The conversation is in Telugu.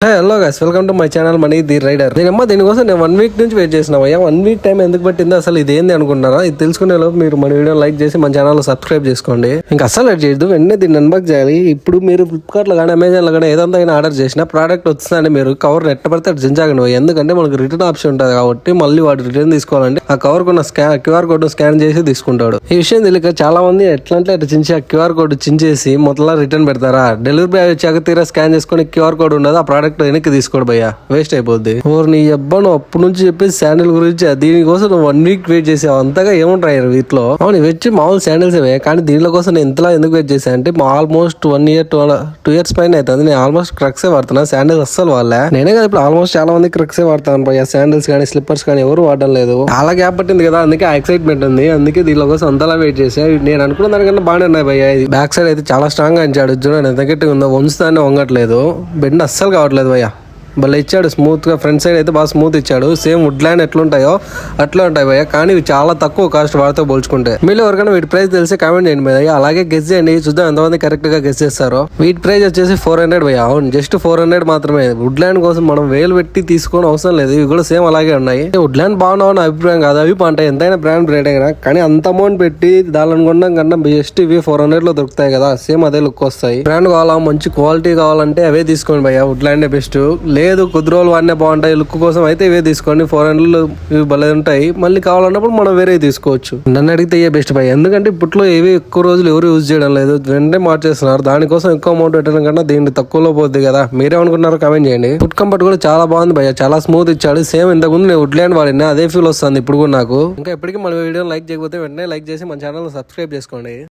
Hey. Hello guys welcome to my channel Mani the rider నేనమ్మా దీనికోసం నేను వన్ వీక్ నుంచి వెయిట్ చేసిన అయ్యా వన్ వీక్ టైం ఎందుకు పట్టిందో అసలు ఇది ఏంది అనుకుంటున్నారా? ఇది తెలుసుకునే లోపు మీరు మన వీడియో లైక్ చేసి మన ఛానల్ సబ్స్క్రైబ్ చేసుకోండి. ఇంకా అసలు లేట్ చేయొద్దు వెంటనే దీన్ని అన్బాక్ చేయాలి. ఇప్పుడు మీరు ఫ్లిప్కార్ట్లో కానీ అమెజాన్లో కానీ ఏదంతా అయినా ఆర్డర్ చేసినా ప్రోడక్ట్ వచ్చిందని మీరు కవర్ నెట్ పడితే అటు జించాకండి ఎందుకంటే మనకు రిటర్న్ ఆప్షన్ ఉంటుంది కాబట్టి మళ్ళీ వాడు రిటర్న్ తీసుకోవాలంటే ఆ కవర్ కొన్న స్కాన్ క్యూఆర్ కోడ్ స్కాన్ చేసి తీసుకుంటాడు. ఈ విషయం తెలియక చాలా మంది ఎట్లా అంటే అటు చించి ఆ క్యూఆర్ కోడ్ చించేసి మొదల రిటర్న్ పెడతారా? డెలివరీ బాయ్ వచ్చాక తీరా స్కాన్ చేసుకుని క్యూఆర్ కోడ్ ఉండదు ఆ ప్రోడక్ట్ వెనక్కి తీసుకోడు భయ్యా. వేస్ట్ అయిపోద్ది. ఓర్ నీ అబ్బా నువ్వు అప్పటి నుంచి చెప్పేసి శాండిల్ గురించి దీనికోసం నువ్వు వన్ వీక్ వెయిట్ చేసావు. అంతగా ఏముంటారు వీటిలో? అవును వచ్చి మామూలు శాండిల్స్ ఇవే కానీ దీనిలో కోసం నేను ఇంతలా ఎందుకు వెయిట్ చేశాను అంటే almost one year two two years పైన అవుతుంది నేను ఆల్మోస్ట్ క్రక్సే వాడుతున్నా. శాండిల్స్ అస్సలు వాళ్ళే నేనే కదా ఇప్పుడు ఆల్మోస్ట్ చాలా మంది క్రక్సే వాడతాను భయ్యా. శాండిల్స్ కానీ స్లిప్పర్స్ కానీ ఎవరు వాడడం లేదు. చాలా గ్యాప్ పట్టింది కదా అందుకే ఎక్సైట్మెంట్ ఉంది. అందుకే దీనిలో కోసం అంతలా వెయిట్ చేసా నేను అనుకున్న దానికన్నా బాగానే ఉన్నాయి భయ్యా. ఇది బ్యాక్ సైడ్ అయితే చాలా స్ట్రాంగ్గా ఇచ్చాడు చూడండి ఎంత గట్టిగా ఉందో. వంచుతానే వంగట్లేదు. బెండ్ అస్సలు కావట్లేదు భయ్యా. భలే ఇచ్చాడు స్మూత్గా ఫ్రంట్ సైడ్ అయితే బాగా స్మూత్ ఇచ్చాడు. సేమ్ వుడ్ ల్యాండ్ ఎట్లుంటాయో అట్లా ఉంటాయి భయ్య. కానీ ఇవి చాలా తక్కువ కాస్ట్ వాడితో పోల్చుకుంటే. మీరు ఎవరికైనా వీటి ప్రైస్ తెలిసి కామెంట్ చేయండి భయ్య. అలాగే గెస్ చేయండి. చూద్దాం ఎంతమంది కరెక్ట్గా గెస్ చేస్తారో. వీటి ప్రైస్ వచ్చేసి ఫోర్ హండ్రెడ్ భయ్య. అవును జస్ట్ ఫోర్ హండ్రెడ్ మాత్రమే. వుడ్ ల్యాండ్ కోసం మనం వేలు పెట్టి తీసుకోవడం అవసరం లేదు. ఇవి కూడా సేమ్ అలాగే ఉన్నాయి. వుడ్ ల్యాండ్ బాగున్నావు? నా అభిప్రాయం కాదు. అవి అంటే ఎంతైనా బ్రాండ్ బ్రేడ్ అయినా కానీ అంత అమౌంట్ పెట్టి దాని కొనడం కన్నా జస్ట్ ఇవి ఫోర్ హండ్రెడ్లో దొరుకుతాయి కదా. సేమ్ అదే లుక్ వస్తాయి. బ్రాండ్ కావాలా? మంచి క్వాలిటీ కావాలంటే అవే తీసుకోండి భయ్య. వుడ్ ల్యాండ్ బెస్ట్ లేదు కొద్ది రోజులు వాడినే బాగుంటాయి లుక్ కోసం అయితే ఇవే తీసుకోండి. ఫోర్ హండ్రెడ్ ఇవి భలే ఉంటాయి. మళ్ళీ కావాలన్నప్పుడు మనం వేరే తీసుకోవచ్చు. నన్ను అడిగితే ఇవే బెస్ట్ బై ఎందుకంటే ఇప్పట్లో ఏవి ఎక్కువ రోజులు ఎవరు యూజ్ చేయడం లేదు. వెంటనే మార్చేస్తున్నారు. దానికోసం ఎక్కువ అమౌంట్ పెట్టడం కన్నా దీన్ని తక్కువలో పోద్ది కదా. మీరేమనుకున్నారో కామెంట్ చేయండి. ఫుడ్ కంఫర్ట్ కూడా చాలా బాగుంది భయ్య. చాలా స్మూత్ ఇచ్చాడు. సేమ్ ఇంతకుముందు నేను వుడ్ ల్యాండ్ వాడినా అదే ఫీల్ వస్తుంది ఇప్పుడు కూడా నాకు. ఇంకా ఎప్పటికీ మన వీడియో లైక్ చేయకపోతే వెంటనే లైక్ చేసి మన ఛానల్ సబ్స్క్రైబ్ చేసుకోండి.